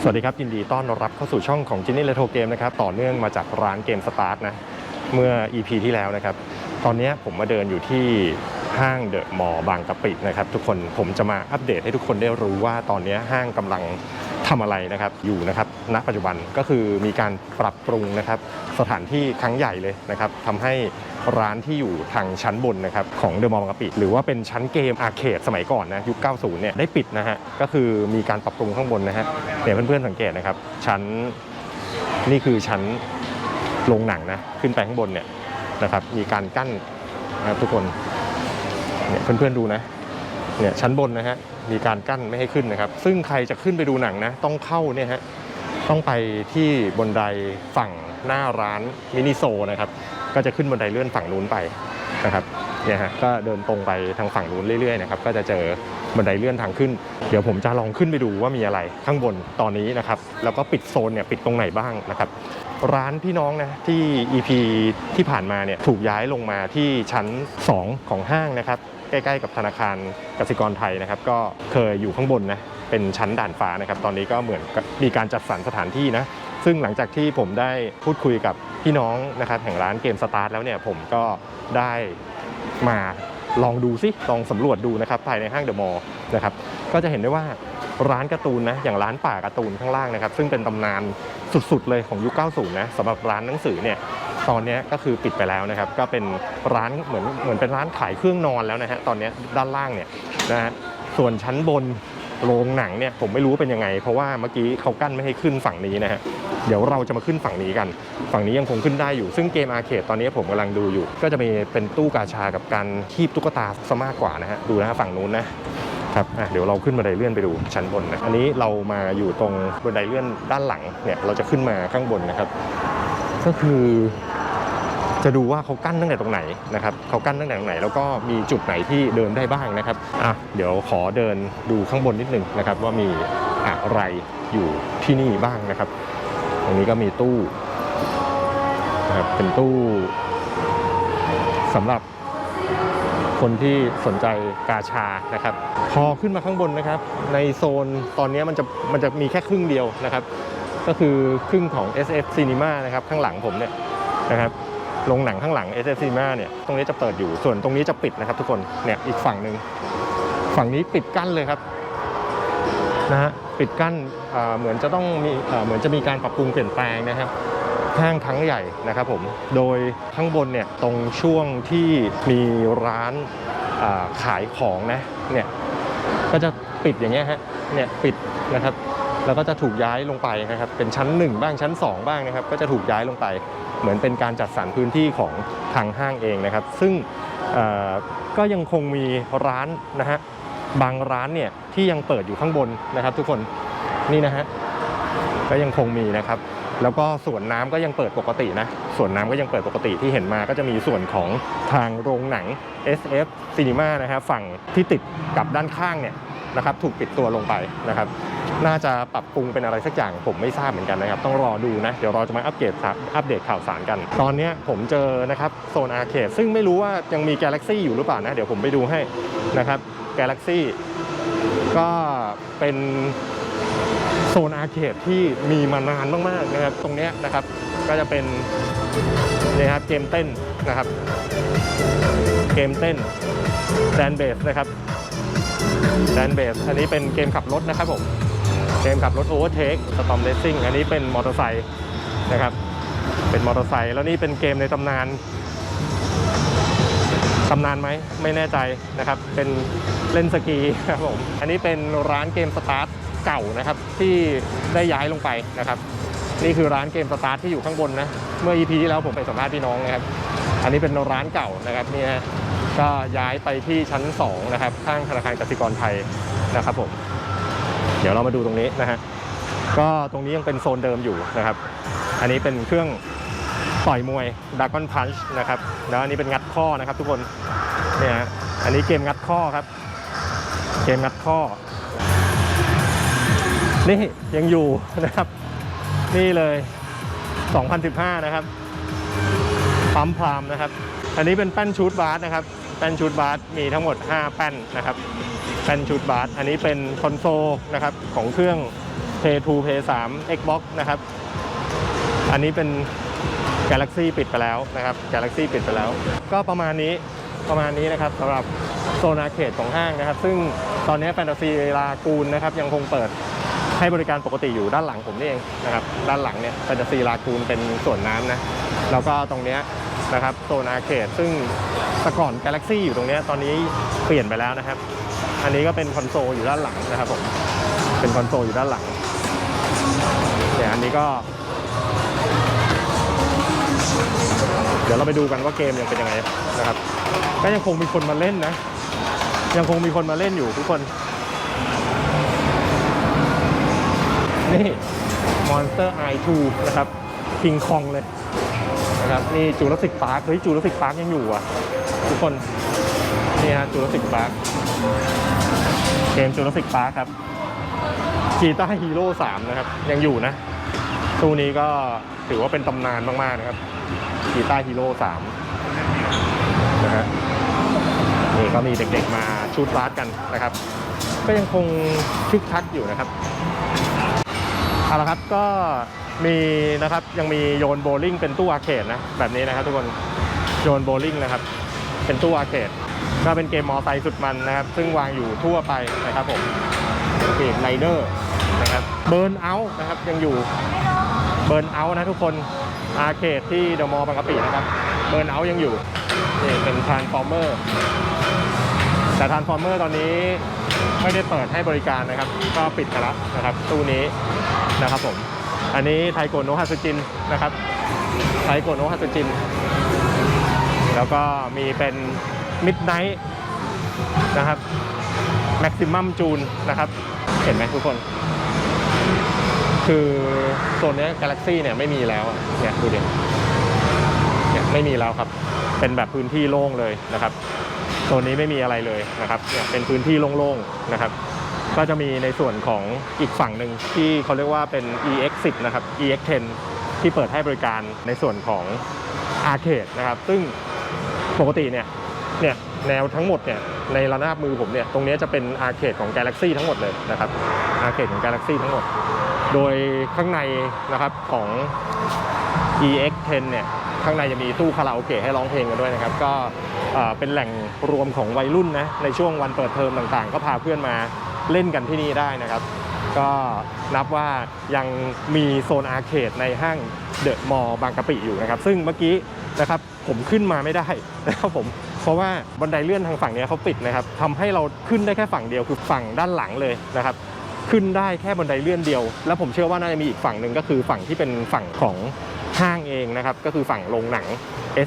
สวัสดีครับ ยินดีต้อนรับเข้าสู่ช่องของจินนี่เลโทเกมนะครับ ต่อเนื่องมาจากร้านเกมสตาร์ทนะ เมื่อ EP ที่แล้วนะครับ ตอนนี้ผมมาเดินอยู่ที่ห้างเดอะมอลล์บางกะปินะครับ ทุกคนผมจะมาอัปเดตให้ทุกคนได้รู้ว่าตอนนี้ห้างกำลัง ทำอะไรนะครับอยู่นะครับณปัจจุบันก็คือมีการปรับปรุงนะครับสถานที่ครั้งใหญ่เลยนะครับทำให้ร้านที่อยู่ทางชั้นบนนะครับของเดอะมอลล์บางกะปิหรือว่าเป็นชั้นเกมอาร์เคดสมัยก่อนนะยุค 90 เนี่ยได้ปิดนะฮะก็คือมีการปรับปรุงข้างบนนะฮะเดี๋ยวเพื่อนๆสังเกตนะครับ ชั้นนี่คือชั้นโรงหนังนะขึ้นไปข้างบนเนี่ยนะครับมีการกั้นนะครับทุกคนเนี่ยเพื่อนๆดูนะ เนี่ยชั้นบนนะฮะมีการกั้นไม่ให้ขึ้นนะครับ ซึ่งใครจะขึ้นไปดูหนังนะต้องเข้าเนี่ยฮะต้องไปที่บนไดฝั่งหน้าร้านมินิโซนะครับ ก็จะขึ้นบนไดเลื่อนฝั่งนู้นไปนะครับเนี่ยฮะก็เดินตรงไปทางฝั่งนู้นเรื่อยๆนะครับก็จะเจอบันไดเลื่อนทางขึ้น เดี๋ยวผมจะลองขึ้นไปดูว่ามีอะไรข้างบนตอนนี้นะครับ แล้วก็ปิดโซนเนี่ยปิดตรงไหนบ้างนะครับ ร้านพี่น้องนะที่ EP ที่ผ่านมาเนี่ยถูกย้ายลงมาที่ชั้น 2 ของห้างนะครับ ใกล้ๆกับธนาคารกสิกรไทยนะครับ ก็เคยอยู่ข้างบนนะเป็นชั้นด่านฟ้านะครับ ตอนนี้ก็เหมือนมีการจัดสรรสถานที่นะซึ่งหลังจากที่ผมได้พูดคุยกับพี่น้องนะครับแห่งร้านเกมสตาร์ทแล้วเนี่ยผมก็ได้มาลองดูซิลองสำรวจดูนะครับภายในห้างเดอะมอลล์นะครับก็จะเห็นได้ว่าร้านการ์ตูนนะอย่างร้านป่าการ์ตูนข้างล่างนะครับ ซึ่งเป็นตำนานสุดๆเลยของยุค 90 นะสำหรับร้านหนังสือเนี่ย ตอนนี้ก็คือปิดไปแล้วนะครับ ก็เป็นร้านเหมือนเหมือนเป็นร้านขายเครื่องนอนแล้วนะฮะตอนนี้ด้านล่างเนี่ยนะฮะส่วนชั้นบนโรงหนังเนี่ยผมไม่รู้ว่าเป็นยังไง เพราะว่าเมื่อกี้เขากั้นไม่ให้ขึ้นฝั่งนี้นะฮะเดี๋ยวเราจะมาขึ้นฝั่งนี้กัน ฝั่งนี้ยังคงขึ้นได้อยู่ซึ่งเกมอาร์เคดตอนนี้ผมกำลังดูอยู่ ก็จะมีเป็นตู้กาชากับการคีบตุ๊กตาซะมากกว่านะฮะดูนะฮะฝั่งนู้นนะครับเดี๋ยวเราขึ้นบันไดเลื่อนไปดูชั้นบนนะอันนี้เรามาอยู่ตรงบันไดเลื่อนด้านหลังเนี่ยเราจะขึ้นมาข้างบนนะครับ ก็คือ จะดูว่าเขากั้นตั้งแต่ตรงไหนนะครับเขากั้นตั้งแต่ตรงไหน แล้วก็มีจุดไหนที่เดินได้บ้างนะครับอะเดี๋ยวขอเดินดูข้างบนนิดนึงนะครับ ว่ามีอะไรอยู่ที่นี่บ้างนะครับ ตรงนี้ก็มีตู้นะครับเป็นตู้สำหรับคนที่สนใจกาชานะครับ พอขึ้นมาข้างบนนะครับ ในโซนตอนนี้มันจะมันจะมีแค่ครึ่งเดียวนะครับ ก็คือครึ่งของ SF Cinema นะครับ ข้างหลังผมเนี่ยนะครับ โรงหนังข้างหลัง SF Cinema เนี่ยตรงนี้จะเปิดอยู่ส่วนตรงนี้จะปิดนะครับทุกคนเนี่ยอีกฝั่งหนึ่งฝั่งนี้ปิดกั้นเลยครับนะฮะปิดกั้นเหมือนจะต้องมีเหมือนจะมีการปรับปรุงเปลี่ยนแปลงนะครับห้างครั้งใหญ่นะครับผม โดยข้างบนเนี่ยตรงช่วงที่มีร้านขายของนะเนี่ยก็จะปิดอย่างเงี้ยฮะเนี่ยปิดนะครับ แล้วก็จะถูกย้ายลงไปนะครับ เป็นชั้น 1 บ้างชั้น 2 บ้างนะครับ ก็จะถูกย้ายลงไป เหมือนเป็นการจัดสรรพื้นที่ของทางห้างเองนะครับ ซึ่งก็ยังคงมีร้านนะฮะบางร้านเนี่ยที่ยังเปิดอยู่ข้างบนนะครับ ทุกคนนี่นะฮะก็ยังคงมีนะครับ แล้วก็ส่วนน้ำก็ยังเปิดปกตินะส่วนน้ำก็ยังเปิดปกติที่เห็นมาก็จะมีส่วนของทางโรงหนัง SF Cinema นะครับฝั่งที่ติดกับด้านข้างเนี่ย นะครับถูกปิดตัวลงไปนะครับน่าจะปรับปรุงเป็นอะไรสักอย่างผมไม่ทราบเหมือนกันนะครับ ต้องรอดูนะ เดี๋ยวเราจะมาอัปเดตครับอัปเดตข่าวสารกัน ตอนนี้ผมเจอนะครับโซนอาร์เคดซึ่งไม่รู้ว่ายังมี Galaxy อยู่หรือเปล่านะ เดี๋ยวผมไปดูให้นะครับ Galaxy ก็เป็นโซนอาร์เคดที่มีมานานมากๆนะครับ ตรงนี้นะครับก็จะเป็นนี่ครับเกมเต้นนะครับ เกมเต้นแดนเบสนะครับ แดนเบส อันนี้เป็นเกมขับรถนะครับผม เกมขับรถโอเวอร์เทคสตอมเ c ซิ่งอันนี้เป็นมอเตอร์ไซค์นะครับ เป็นมอเตอร์ไซค์แล้วนี่เป็นเกมในตำนานตำนานไหมไม่แน่ใจนะครับ เป็นเล่นสกีครับผม อันนี้เป็นร้านเกมสตาร์ทเก่านะครับ ที่ได้ย้ายลงไปนะครับ นี่คือร้านเกมสตาร์ทที่อยู่ข้างบนนะ เมื่อ EP ที่แล้วผมไปสัมภาษณ์พี่น้องนะครับ อันนี้เป็นร้านเก่านะครับนี่ฮะ ก็ย้ายไปที่ชั้น 2 นะครับ ข้างธนาคารกสิกรไทยนะครับผม เดี๋ยวเรามาดูตรงนี้นะฮะก็ตรงนี้ยังเป็นโซนเดิมอยู่นะครับ อันนี้เป็นเครื่องต่อยมวยด r a ก้อนพันช์นะครับแล้วอันนี้เป็นงัดข้อนะครับทุกคนเนี่ยอันนี้เกมงัดข้อครับ เกมงัดข้อ นี่ยังอยู่นะครับ นี่เลย 2015 นะครับปั๊มพรามนะครับ อันนี้เป็นแป้นชูดบาสนะครับ ป้นชูดบาสมีทั้งหมด 5 แป้นนะครับแป้นชูดบาสอันนี้เป็นคอนโซลนะครับของเครื่อง Play 2 Play 3 Xbox นะครับ อันนี้เป็น Galaxy ปิดไปแล้วนะครับ Galaxy ปิดไปแล้ว ก็ประมาณนี้ประมาณนี้นะครับสำหรับโซนอาเคดของห้างนะครับ ซึ่งตอนนี้แฟนตาซีลากูนนะครับยังคงเปิดให้บริการปกติอยู่ด้านหลังผมนี่เองนะครับ ด้านหลังเนี่ยแฟนตาซีลากูนเป็นส่วนน้ำนะ แล้วก็ตรงเนี้ย นะครับโซนอาร์เคดซึ่งแต่ก่อน Galaxy อยู่ตรงนี้ตอนนี้เปลี่ยนไปแล้วนะครับ อันนี้ก็เป็นคอนโซลอยู่ด้านหลังนะครับผมเป็นคอนโซลอยู่ด้านหลังเนี่ยอันนี้ก็ เดี๋ยวเราไปดูกันว่าเกมยังเป็นยังไงนะครับ ก็ยังคงมีคนมาเล่นนะ ยังคงมีคนมาเล่นอยู่ทุกคน นี่ Monster Eye 2 นะครับคิงคองเลย นะครับนี่จูราสสิกพาร์คเฮ้ยจูราสสิกพาร์คยังอยู่อะ ทุกคน นี่ฮะจูราสสิกพาร์คเกมจูราสสิกพาร์คครับกีต้าร์ฮีโร่3นะครับ ยังอยู่นะตู้นี้ก็ถือว่าเป็นตำนานมากๆนะครับกีต้าร์ฮีโร่สามนะฮะนี่ก็มีเด็กๆมาชูดบาสกันนะครับ ก็ยังคงคึกคักอยู่นะครับเอาละครับก็ มีนะครับยังมีโยนโบว์ลิ่งเป็นตู้อาร์เคดนะแบบนี้นะครับทุกคนโยนโบว์ลิ่งนะครับ เป็นตู้อาร์เคดก็เป็นเกมมอไซค์สุดมันนะครับ ซึ่งวางอยู่ทั่วไปนะครับผมเกมไรเดอร์นะครับเบิร์นเอาท์นะครับยังอยู่เบิร์นเอาท์นะทุกคนอาร์เคดที่เดอะมอลล์บางกะปินะครับเบิร์นเอาท์ยังอยู่นี่เป็นทรานส์ฟอร์เมอร์แต่ทรานส์ฟอร์เมอร์ตอนนี้ไม่ได้เปิดให้บริการนะครับ ก็ปิดไปแล้วนะครับตู้นี้นะครับผม อันนี้ไทโกโนฮัตสึจินนะครับไทโกโนฮัตสึจิน แล้วก็มีเป็นมิดไนท์นะครับแม็กซิมัมจูนนะครับ เห็นไหมทุกคน คือโซนนี้กาแล็กซี่เนี่ยไม่มีแล้วเนี่ยดูดิเนี่ยไม่มีแล้วครับ เป็นแบบพื้นที่โล่งเลยนะครับโซนนี้ไม่มีอะไรเลยนะครับเนี่ยเป็นพื้นที่โล่งๆนะครับ ก็จะมีในส่วนของอีกฝั่งหนึ่งที่เขาเรียกว่าเป็น EX10 นะครับ EX10 ที่เปิดให้บริการในส่วนของอาร์เคดนะครับ ซึ่งปกติเนี่ยเนี่ยแนวทั้งหมดเนี่ยในระนาบมือผมเนี่ยตรงนี้จะเป็นอาร์เคดของ Galaxy ทั้งหมดเลยนะครับอาร์เคดของ Galaxy ทั้งหมด โดยข้างในนะครับของ EX10 เนี่ยข้างในจะมีตู้คาราโอเกะให้ร้องเพลงกันด้วยนะครับ ก็เป็นแหล่งรวมของวัยรุ่นนะในช่วงวันเปิดเทอมต่างๆ ก็พาเพื่อนมา เล่นกันที่นี่ได้นะครับ ก็นับว่ายังมีโซนอาร์เคดในห้างเดอะมอลล์บางกะปิอยู่นะครับ ซึ่งเมื่อกี้นะครับผมขึ้นมาไม่ได้นะครับผมเพราะว่าบันไดเลื่อนทางฝั่งนี้เขาปิดนะครับทำให้เราขึ้นได้แค่ฝั่งเดียวคือฝั่งด้านหลังเลยนะครับ ขึ้นได้แค่บันไดเลื่อนเดียว แล้วผมเชื่อว่าน่าจะมีอีกฝั่งหนึ่งก็คือฝั่งที่เป็นฝั่งของห้างเองนะครับ ก็คือฝั่งโรงหนัง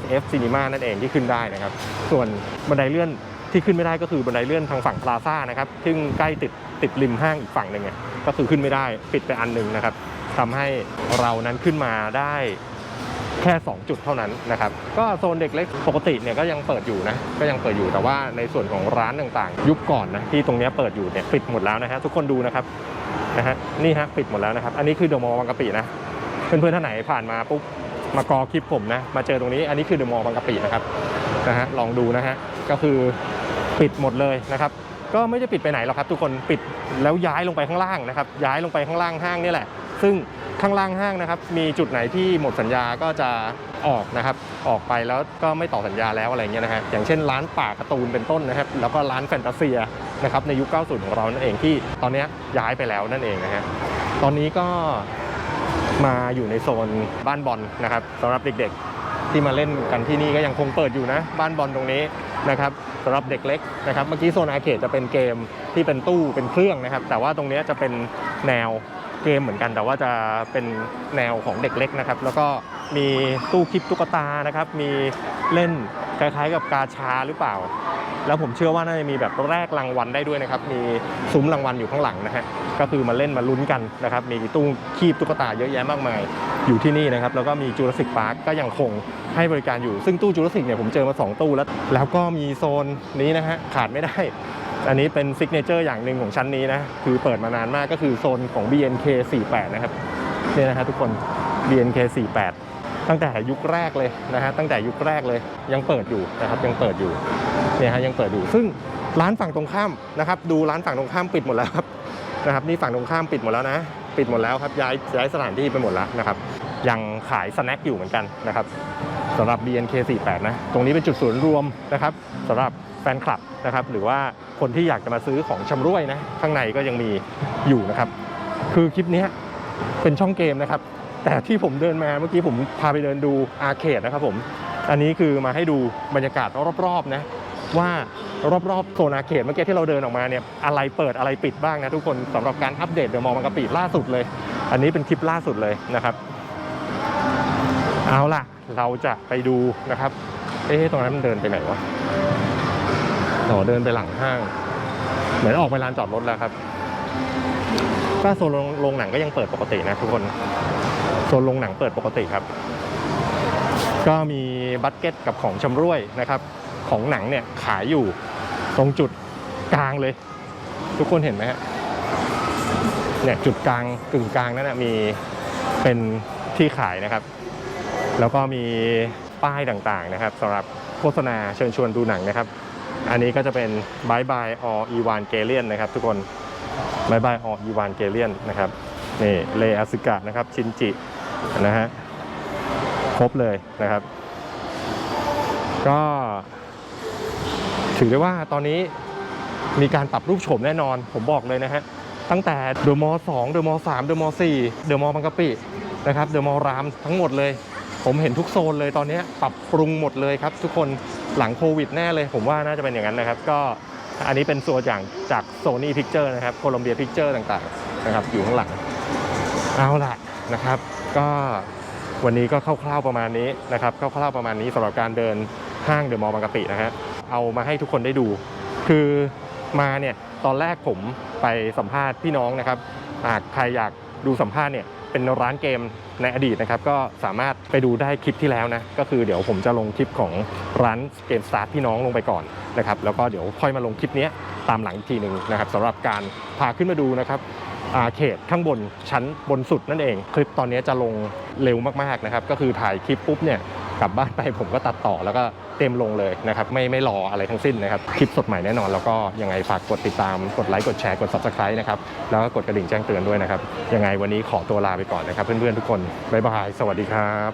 SF Cinema นั่นเองที่ขึ้นได้นะครับ ส่วนบันไดเลื่อน ที่ขึ้นไม่ได้ก็คือบันไดเลื่อนทางฝั่งพลาซ่านะครับ ซึ่งใกล้ติดติดริมห้างอีกฝั่งหนึ่งเนี่ยก็คือขึ้นไม่ได้ปิดไปอันหนึ่งนะครับทำให้เรานั้นขึ้นมาได้แค่ 2 จุดเท่านั้นนะครับ ก็โซนเด็กเล็กปกติเนี่ยก็ยังเปิดอยู่นะ ก็ยังเปิดอยู่แต่ว่าในส่วนของร้านต่างๆ ยุคก่อนนะที่ตรงนี้เปิดอยู่เนี่ยปิดหมดแล้วนะฮะทุกคนดูนะครับนะฮะนี่ฮะปิดหมดแล้วนะครับ อันนี้คือเดอะมอลล์บางกะปินะเพื่อนๆท่านไหนผ่านมาปุ๊บมากอคลิปผมนะมาเจอตรงนี้อันนี้คือเดอะมอลล์บางกะปินะครับนะฮะลองดูนะฮะก็คือ ปิดหมดเลยนะครับ ก็ไม่ได้ปิดไปไหนหรอกครับ ทุกคนปิดแล้วย้ายลงไปข้างล่างนะครับ ย้ายลงไปข้างล่างห้างนี่แหละ ซึ่งข้างล่างห้างนะครับ มีจุดไหนที่หมดสัญญาก็จะออกนะครับ ออกไปแล้วก็ไม่ต่อสัญญาแล้วอะไรเงี้ยนะฮะอย่างเช่นร้านป่าการ์ตูนเป็นต้นนะครับ แล้วก็ร้านแฟนตาเซียนะครับในยุค 90 ของเรานั่นเองที่ตอนนี้ยย้ายไปแล้วนั่นเองนะฮะตอนนี้ก็มาอยู่ในโซนบ้านบอลนะครับสำหรับเด็กๆ ที่มาเล่นกันที่นี่ก็ยังคงเปิดอยู่นะ บ้านบอลตรงนี้นะครับสำหรับเด็กเล็กนะครับเมื่อกี้โซนอาเคดจะเป็นเกมที่เป็นตู้เป็นเครื่องนะครับ แต่ว่าตรงนี้จะเป็นแนวเกมเหมือนกัน แต่ว่าจะเป็นแนวของเด็กเล็กนะครับ แล้วก็มีตู้คลิปตุ๊กตานะครับ มีเล่นคล้ายๆ กับกาชาหรือเปล่า แล้วผมเชื่อว่าน่าจะมีแบบแรกรางวัลได้ด้วยนะครับ มีซุ้มรางวัลอยู่ข้างหลังนะฮะก็คือมาเล่นมาลุ้นกันนะครับ มีตู้คีบตุ๊กตาเยอะแยะมากมาย อยู่ที่นี่นะครับแล้วก็มีจูราสสิกพาร์คก็ยังคงให้บริการอยู่ ซึ่งตู้จูราสสิกเนี่ยผมเจอมา 2 ตู้แล้ว แล้วก็มีโซนนี้นะฮะขาดไม่ได้ อันนี้เป็นซิกเนเจอร์อย่างหนึ่งของชั้นนี้นะ คือเปิดมานานมากก็คือโซนของ BNK 48นะครับเนี่ยนะฮะทุกคน BNK 48ตั้งแต่ยุคแรกเลยนะฮะตั้งแต่ยุคแรกเลยยังเปิดอยู่นะครับยังเปิดอยู่เนี่ยฮะยังเปิดอยู่ ซึ่งร้านฝั่งตรงข้ามนะครับดูร้านฝั่งตรงข้ามปิดหมดแล้วครับนะครับนี่ฝั่งตรงข้ามปิดหมดแล้วนะ ปิดหมดแล้วครับย้ายย้ายสถานที่ไปหมดแล้วนะครับ ยังขายสแน็คอยู่เหมือนกันนะครับสำหรับ BNK48 นะ ตรงนี้เป็นจุดศูนย์รวมนะครับสำหรับแฟนคลับนะครับ หรือว่าคนที่อยากจะมาซื้อของชำร่วยนะ ข้างในก็ยังมีอยู่นะครับ คือคลิปนี้เป็นช่องเกมนะครับ แต่ที่ผมเดินมาเมื่อกี้ผมพาไปเดินดูอาร์เคดนะครับผม อันนี้คือมาให้ดูบรรยากาศรอบๆนะว่ารอบๆโซนอาร์เคดเมื่อกี้ที่เราเดินออกมาเนี่ยอะไรเปิดอะไรปิดบ้างนะทุกคนสำหรับการอัปเดตเดอะมอลล์บางกะปิล่าสุดเลย อันนี้เป็นคลิปล่าสุดเลยนะครับ เอาล่ะ เราจะไปดูนะครับ เอ๊ะตรงนั้นมันเดินไปไหนวะอ๋อเดินไปหลังห้าง เหมือนออกไปลานจอดรถแล้วครับก็โซนโรงงหนังก็ยังเปิดปกตินะทุกคน โซนโรงหนังเปิดปกติครับ ก็มีบัตเก็ตกับของชำร่วยนะครับ ของหนังเนี่ยขายอยู่ตรงจุดกลางเลย ทุกคนเห็นไหมฮะเนี่ยจุดกลางกึ่งกลางนั่นนะมีเป็นที่ขายนะครับ แล้วก็มีป้ายต่างๆนะครับสำหรับโฆษณาเชิญชวนดูหนังนะครับ อันนี้ก็จะเป็น Bye Bye or Ivan g a l i a n นะครับ ทุกคน Bye Bye or Ivan g a l i a n นะครับนี่เลอาสึกะนะครับชินจินะฮะครบเลยนะครับ ก็ถือได้ว่าตอนนี้มีการปรับรูปโฉมแน่นอน ผมบอกเลยนะฮะ ตั้งแต่เดอะมอลล์สองเดอะมอลล์สามเดอะมอลล์สี่เดอะมอลล์บางกะปินะครับ เดอะมอลล์รามทั้งหมดเลย ผมเห็นทุกโซนเลยตอนนี้ปรับปรุงหมดเลยครับ ทุกคนหลังโควิดแน่เลย ผมว่าน่าจะเป็นอย่างนั้นนะครับ ก็อันนี้เป็นตัวอย่างจาก Sony Picture นะครับโคลัมเบียพิกเจอร์ต่างๆนะครับอยู่ข้างหลังเอาล่ะนะครับ ก็วันนี้ก็คร่าวๆประมาณนี้นะครับคร่าวๆประมาณนี้สำหรับการเดินห้างเดอะมอลล์บางกะปินะฮะเอามาให้ทุกคนได้ดู คือมาเนี่ยตอนแรกผมไปสัมภาษณ์พี่น้องนะครับหากใครอยากดูสัมภาษณ์เนี่ย เป็นร้านเกมในอดีตนะครับ ก็สามารถไปดูได้คลิปที่แล้วนะ ก็คือเดี๋ยวผมจะลงคลิปของร้านเกมสตาร์ทพี่น้องลงไปก่อนนะครับ แล้วก็เดี๋ยวค่อยมาลงคลิปนี้ตามหลังอีกทีหนึ่งนะครับสำหรับการพาขึ้นมาดูนะครับอาเขตข้างบนชั้นบนสุดนั่นเอง คลิปตอนนี้จะลงเร็วมากๆนะครับ ก็คือถ่ายคลิปปุ๊บเนี่ย กลับบ้านไปผมก็ตัดต่อแล้วก็เต็มลงเลยนะครับไม่ไม่รออะไรทั้งสิ้นนะครับคลิปสดใหม่แน่นอน แล้วก็ยังไงฝากกดติดตามกดไลค์กดแชร์กด subscribe นะครับแล้วก็กดกระดิ่งแจ้งเตือนด้วยนะครับยังไงวันนี้ขอตัวลาไปก่อนนะครับ เพื่อนๆทุกคนบ๊ายบายสวัสดีครับ